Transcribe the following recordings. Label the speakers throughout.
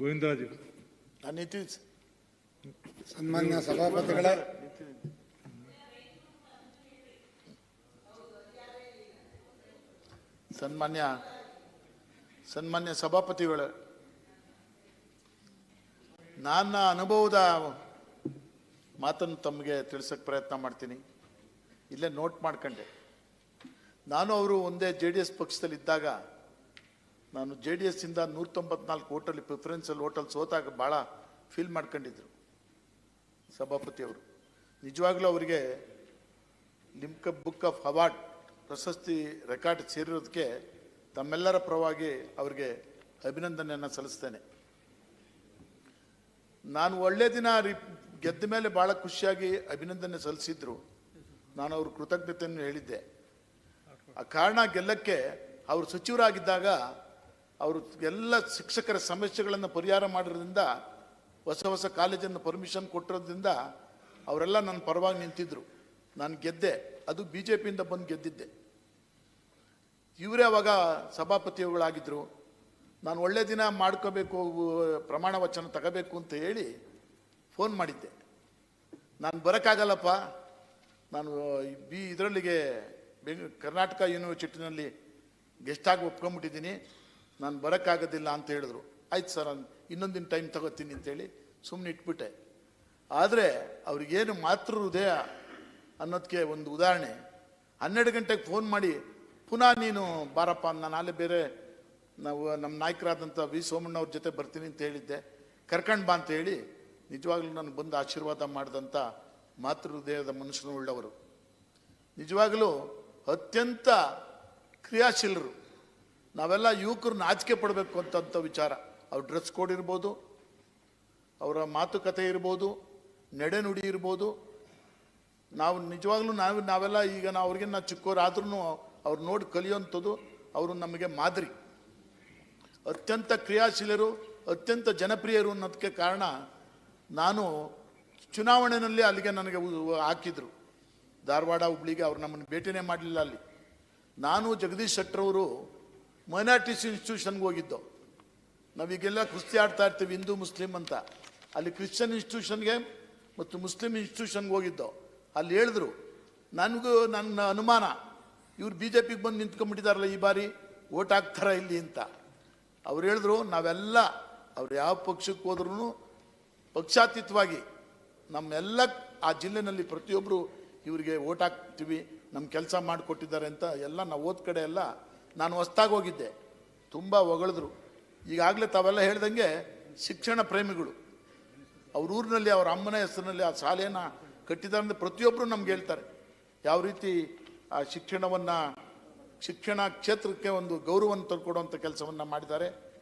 Speaker 1: ಗೋವಿಂದರಾಜು.
Speaker 2: ನಾನು.
Speaker 3: ಸನ್ಮಾನ್ಯ ಸಭಾಪತಿಗಳೇ.
Speaker 2: ಸನ್ಮಾನ್ಯ ಸನ್ಮಾನ್ಯ ಸಭಾಪತಿಗಳು. ನನ್ನ ಅನುಭವದ ಮಾತನ್ನು ತಮಗೆ ತಿಳಿಸೋಕೆ ಪ್ರಯತ್ನ ಮಾಡ್ತೀನಿ. ಇಲ್ಲೇ ನೋಟ್ ಮಾಡ್ಕೊಂಡೆ. ನಾನು ಅವರು ಒಂದೇ ಜೆ ಡಿ ಎಸ್ ಪಕ್ಷದಲ್ಲಿ ಇದ್ದಾಗ ನಾನು ಜೆ ಡಿ ಎಸ್ಸಿಂದ ನೂರ ತೊಂಬತ್ನಾಲ್ಕು ಓಟಲ್ಲಿ ಪ್ರಿಫರೆನ್ಸಲ್ಲಿ ಓಟಲ್ ಸೋತಾಗ ಭಾಳ ಫೀಲ್ ಮಾಡ್ಕೊಂಡಿದ್ರು ಸಭಾಪತಿಯವರು ನಿಜವಾಗ್ಲೂ ಅವರಿಗೆ ಲಿಮ್ಕ ಬುಕ್ ಆಫ್ ಅವಾರ್ಡ್, ಪ್ರಶಸ್ತಿ ರೆಕಾರ್ಡ್ ಸೇರಿರೋದಕ್ಕೆ ತಮ್ಮೆಲ್ಲರ ಪರವಾಗಿ ಅವರಿಗೆ ಅಭಿನಂದನೆಯನ್ನು ಸಲ್ಲಿಸ್ತೇನೆ. ನಾನು ಒಳ್ಳೆ ದಿನ ರಿ ಗೆದ್ದ ಮೇಲೆ ಭಾಳ ಖುಷಿಯಾಗಿ ಅಭಿನಂದನೆ ಸಲ್ಲಿಸಿದ್ರು. ನಾನು ಅವ್ರ ಕೃತಜ್ಞತೆಯನ್ನು ಹೇಳಿದ್ದೆ. ಆ ಕಾರಣ ಗೆಲ್ಲಕ್ಕೆ ಅವರು ಸಚಿವರಾಗಿದ್ದಾಗ ಅವರು ಎಲ್ಲ ಶಿಕ್ಷಕರ ಸಮಸ್ಯೆಗಳನ್ನು ಪರಿಹಾರ ಮಾಡಿರೋದ್ರಿಂದ, ಹೊಸ ಹೊಸ ಕಾಲೇಜನ್ನು ಪರ್ಮಿಷನ್ ಕೊಟ್ಟಿರೋದ್ರಿಂದ ಅವರೆಲ್ಲ ನನ್ನ ಪರವಾಗಿ ನಿಂತಿದ್ರು. ನಾನು ಗೆದ್ದೆ. ಅದು ಬಿ ಜೆ ಪಿಯಿಂದ ಬಂದು ಗೆದ್ದಿದ್ದೆ. ಇವರೇ ಅವಾಗ ಸಭಾಪತಿಗಳಾಗಿದ್ದರು ನಾನು ಒಳ್ಳೆ ದಿನ ಮಾಡ್ಕೋಬೇಕು, ಪ್ರಮಾಣ ವಚನ ತಗೋಬೇಕು ಅಂತ ಹೇಳಿ ಫೋನ್ ಮಾಡಿದ್ದೆ. ನಾನು ಬರೋಕ್ಕಾಗಲ್ಲಪ್ಪ. ನಾನು ಬಿ ಇದರಲ್ಲಿಗೆ ಬೆಂಗ್, ಕರ್ನಾಟಕ ಯೂನಿವರ್ಸಿಟಿನಲ್ಲಿ ಗೆಸ್ಟಾಗಿ ಒಪ್ಕೊಂಬಿಟ್ಟಿದ್ದೀನಿ ನಾನು ಬರೋಕ್ಕಾಗೋದಿಲ್ಲ ಅಂತ ಹೇಳಿದ್ರು. ಆಯ್ತು ಸರ್ ಇನ್ನೊಂದಿನ ಟೈಮ್ ತಗೋತೀನಿ ಅಂತೇಳಿ ಸುಮ್ಮನೆ ಇಟ್ಬಿಟ್ಟೆ. ಆದರೆ ಅವ್ರಿಗೇನು ಮಾತೃ ಹೃದಯ ಅನ್ನೋದಕ್ಕೆ ಒಂದು ಉದಾಹರಣೆ. ಹನ್ನೆರಡು ಗಂಟೆಗೆ ಫೋನ್ ಮಾಡಿ, ಪುನಃ ನೀನು ಬಾರಪ್ಪ, ನಾನು ಅಲ್ಲೇ ಬೇರೆ ನಾವು ನಮ್ಮ ನಾಯಕರಾದಂಥ ವಿ ಸೋಮಣ್ಣ ಅವ್ರ ಜೊತೆ ಬರ್ತೀನಿ ಅಂತ ಹೇಳಿದ್ದೆ. ಕರ್ಕಂಡು ಬಾ ಅಂತ ಹೇಳಿ ನಿಜವಾಗ್ಲೂ ನನಗೆ ಬಂದು ಆಶೀರ್ವಾದ ಮಾಡಿದಂಥ ಮಾತೃ ಹೃದಯದ ಮನುಷ್ಯನು ಉಳ್ಳವರು. ನಿಜವಾಗಲೂ ಅತ್ಯಂತ ಕ್ರಿಯಾಶೀಲರು. ನಾವೆಲ್ಲ ಯುವಕರು ನಾಚಿಕೆ ಪಡಬೇಕು ಅಂತ ವಿಚಾರ. ಅವ್ರ ಡ್ರೆಸ್ ಕೋಡ್ ಇರ್ಬೋದು, ಅವರ ಮಾತುಕತೆ ಇರ್ಬೋದು ನಡೆನುಡಿ ಇರ್ಬೋದು. ನಾವು ನಿಜವಾಗ್ಲೂ ನಾವು, ನಾವೆಲ್ಲ ಈಗ ನಾವು ಅವ್ರಿಗೆ ನಾವು ಚಿಕ್ಕವರಾದ್ರೂ ಅವ್ರು ನೋಡಿ ಕಲಿಯುವಂಥದ್ದು ಅವರು ನಮಗೆ ಮಾದರಿ. ಅತ್ಯಂತ ಕ್ರಿಯಾಶೀಲರು, ಅತ್ಯಂತ ಜನಪ್ರಿಯರು ಅನ್ನೋದಕ್ಕೆ ಕಾರಣ ನಾನು ಚುನಾವಣೆಯಲ್ಲಿ ಅಲ್ಲಿಗೆ ನನಗೆ ಹಾಕಿದರು ಹಾಕಿದ್ರು. ಧಾರವಾಡ, ಹುಬ್ಳಿಗೆ ಅವ್ರು ನಮ್ಮನ್ನು ಭೇಟಿನೇ ಮಾಡಲಿಲ್ಲ ಅಲ್ಲಿ. ನಾನು ಜಗದೀಶ್ ಶೆಟ್ಟರವರು ಮೈನಾರಿಟೀಸ್ ಇನ್ಸ್ಟಿಟ್ಯೂಷನ್ಗೆ ಹೋಗಿದ್ದು. ನಾವೀಗೆಲ್ಲ ಕುಸ್ತಿ ಆಡ್ತಾ ಇರ್ತೀವಿ, ಹಿಂದೂ, ಮುಸ್ಲಿಂ ಅಂತ. ಅಲ್ಲಿ ಕ್ರಿಶ್ಚಿಯನ್ ಇನ್ಸ್ಟಿಟ್ಯೂಷನ್ಗೆ ಮತ್ತು ಮುಸ್ಲಿಂ ಇನ್ಸ್ಟಿಟ್ಯೂಷನ್ಗೆ ಹೋಗಿದ್ದು. ಅಲ್ಲಿ ಹೇಳಿದ್ರು, ನನಗೂ ನನ್ನ ಅನುಮಾನ, ಇವ್ರು ಬಿ ಜೆ ಪಿಗೆ ಬಂದು ನಿಂತ್ಕೊಂಡ್ಬಿಟ್ಟಿದಾರಲ್ಲ ಈ ಬಾರಿ, ಓಟ್ ಹಾಕ್ತಾರ ಇಲ್ಲಿ ಅಂತ. ಅವ್ರು ಹೇಳಿದ್ರು, ನಾವೆಲ್ಲ, ಅವ್ರು ಯಾವ ಪಕ್ಷಕ್ಕೆ ಹೋದ್ರೂ ಪಕ್ಷಾತೀತವಾಗಿ ನಮ್ಮೆಲ್ಲ ಆ ಜಿಲ್ಲೆನಲ್ಲಿ ಪ್ರತಿಯೊಬ್ಬರು ಇವರಿಗೆ ಓಟ್ ಹಾಕ್ತೀವಿ ನಮ್ಮ ಕೆಲಸ ಮಾಡಿಕೊಟ್ಟಿದ್ದಾರೆ ಅಂತ ಎಲ್ಲ ನಾವು ಓದ್ ಕಡೆ ಎಲ್ಲ ನಾನು ಹೊಸ್ತಾಗಿ ಹೋಗಿದ್ದೆ. ತುಂಬ ಹೊಗಳಿದ್ರು. ಈಗಾಗಲೇ ತಾವೆಲ್ಲ ಹೇಳ್ದಂಗೆ ಶಿಕ್ಷಣ ಪ್ರೇಮಿಗಳು. ಅವ್ರ ಊರಿನಲ್ಲಿ, ಅವ್ರ ಅಮ್ಮನ ಹೆಸರಿನಲ್ಲಿ ಆ ಶಾಲೆಯನ್ನು ಕಟ್ಟಿದ್ದಾರೆ ಪ್ರತಿಯೊಬ್ಬರು ನಮ್ಗೆ ಹೇಳ್ತಾರೆ. ಯಾವ ರೀತಿ ಆ ಶಿಕ್ಷಣವನ್ನು, ಶಿಕ್ಷಣ ಕ್ಷೇತ್ರಕ್ಕೆ ಒಂದು ಗೌರವವನ್ನು ತಂದುಕೊಡುವಂಥ ಕೆಲಸವನ್ನು ಮಾಡಿದ್ದಾರೆ.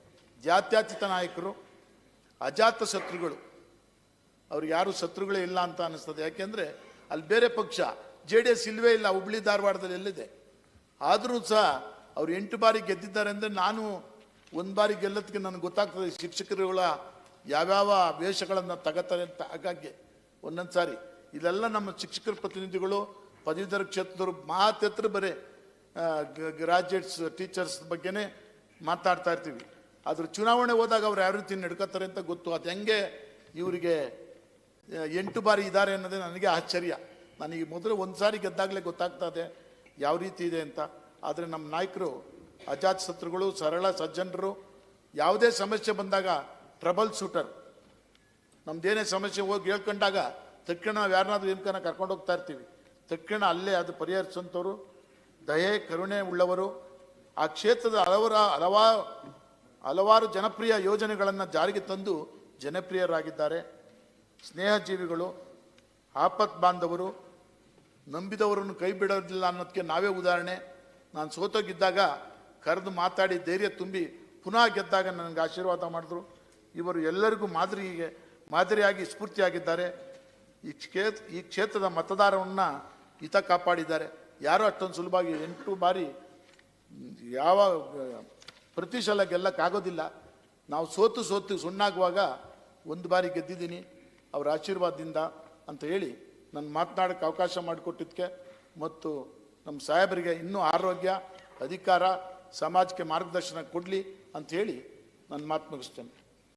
Speaker 2: ಜಾತ್ಯಾತೀತ ನಾಯಕರು, ಅಜಾತ ಶತ್ರುಗಳು. ಅವ್ರಿಗೆ ಯಾರು ಶತ್ರುಗಳೇ ಇಲ್ಲ ಅಂತ ಅನ್ನಿಸ್ತದೆ ಯಾಕೆಂದರೆ ಅಲ್ಲಿ ಬೇರೆ ಪಕ್ಷ, ಜೆ ಡಿ ಎಸ್ ಇಲ್ಲವೇ ಇಲ್ಲ, ಹುಬ್ಳಿ ಧಾರವಾಡದಲ್ಲಿ ಎಲ್ಲಿದೆ. ಆದರೂ ಸಹ ಅವ್ರು ಎಂಟು ಬಾರಿ ಗೆದ್ದಿದ್ದಾರೆ ಅಂದರೆ ನಾನು ಒಂದು ಬಾರಿ ಗೆಲ್ಲೋದಕ್ಕೆ ನನಗೆ ಗೊತ್ತಾಗ್ತದೆ ಶಿಕ್ಷಕರುಗಳ ಯಾವ್ಯಾವ ವೇಷಗಳನ್ನು ತಗೋತಾರೆ ಅಂತ. ಹಾಗಾಗಿ ಒಂದೊಂದು ಸಾರಿ ಇದೆಲ್ಲ ನಮ್ಮ ಶಿಕ್ಷಕರ ಪ್ರತಿನಿಧಿಗಳು, ಪದವೀಧರ ಕ್ಷೇತ್ರದವರು ಮಾತೆತ್ರ ಬರೀ ಗ್ರಾಜ್ಯುಯೇಟ್ಸ್ ಟೀಚರ್ಸ್ ಬಗ್ಗೆನೇ ಮಾತಾಡ್ತಾ ಇರ್ತೀವಿ. ಆದ್ರೆ ಚುನಾವಣೆ ಹೋದಾಗ ಅವ್ರು ಯಾವ ರೀತಿ ನಡ್ಕೋತಾರೆ ಅಂತ ಗೊತ್ತು. ಅದು ಹೆಂಗೆ ಇವರಿಗೆ ಎಂಟು ಬಾರಿ ಇದ್ದಾರೆ ಅನ್ನೋದೇ ನನಗೆ ಆಶ್ಚರ್ಯ. ನನಗೆ ಮೊದಲು ಒಂದು ಸಾರಿ ಗೆದ್ದಾಗಲೇ ಗೊತ್ತಾಗ್ತದೆ ಯಾವ ರೀತಿ ಇದೆ ಅಂತ. ಆದರೆ ನಮ್ಮ ನಾಯಕರು ಅಜಾತ್ ಶತ್ರುಗಳು, ಸರಳ, ಸಜ್ಜನರು, ಯಾವುದೇ ಸಮಸ್ಯೆ ಬಂದಾಗ ಟ್ರಬಲ್ ಶೂಟರ್ ನಮ್ದೇನೇ ಸಮಸ್ಯೆ ಹೋಗಿ ಹೇಳ್ಕೊಂಡಾಗ ತಕ್ಷಣ ನಾವು ಯಾರನ್ನಾದ್ರೂ ಏನ್ಕನ ಕರ್ಕೊಂಡು ಹೋಗ್ತಾ ಇರ್ತೀವಿ. ತಕ್ಷಣ ಅಲ್ಲೇ ಅದು ಪರಿಹರಿಸುವಂಥವ್ರು, ದಯೆ, ಕರುಣೆ ಉಳ್ಳವರು. ಆ ಕ್ಷೇತ್ರದ ಹಲವರ ಹಲವಾರು ಹಲವಾರು ಜನಪ್ರಿಯ ಯೋಜನೆಗಳನ್ನು ಜಾರಿಗೆ ತಂದು ಜನಪ್ರಿಯರಾಗಿದ್ದಾರೆ. ಸ್ನೇಹಜೀವಿಗಳು, ಆಪತ್ ಬಾಂಧವರು, ನಂಬಿದವರನ್ನು ಕೈ ಬಿಡೋದಿಲ್ಲ ಅನ್ನೋದಕ್ಕೆ ನಾವೇ ಉದಾಹರಣೆ. ನಾನು ಸೋತೋಗಿದ್ದಾಗ ಕರೆದು ಮಾತಾಡಿ ಧೈರ್ಯ ತುಂಬಿ ಪುನಃ ಗೆದ್ದಾಗ ನನಗೆ ಆಶೀರ್ವಾದ ಮಾಡಿದ್ರು. ಇವರು ಎಲ್ಲರಿಗೂ ಮಾದರಿಗೆ, ಮಾದರಿಯಾಗಿ ಸ್ಫೂರ್ತಿಯಾಗಿದ್ದಾರೆ. ಈ ಕ್ಷೇತ್ರ ಈ ಕ್ಷೇತ್ರದ ಮತದಾರವನ್ನು ಹಿತ ಕಾಪಾಡಿದ್ದಾರೆ. ಯಾರು ಅಷ್ಟೊಂದು ಸುಲಭವಾಗಿ ಎಂಟು ಬಾರಿ ಯಾವ ಪ್ರತಿಶಲ ಗೆಲ್ಲಕ್ಕಾಗೋದಿಲ್ಲ. ನಾವು ಸೋತು ಸೋತು ಸುಣ್ಣಾಗುವಾಗ ಒಂದು ಬಾರಿ ಗೆದ್ದಿದ್ದೀನಿ. ಅವರ ಆಶೀರ್ವಾದದಿಂದ ಅಂತ ಹೇಳಿ ನಾನು ಮಾತನಾಡೋಕ್ಕೆ ಅವಕಾಶ ಮಾಡಿಕೊಟ್ಟಿದ್ದಕ್ಕೆ ಮತ್ತು ನಮ್ಮ ಸಾಹೇಬರಿಗೆ ಇನ್ನೂ ಆರೋಗ್ಯ ಅಧಿಕಾರ ಸಮಾಜಕ್ಕೆ ಮಾರ್ಗದರ್ಶನ ಕೊಡಲಿ ಅಂತ ಹೇಳಿ ನಾನು ಮಾತು ಮುಗಿಸ್ತೇನೆ.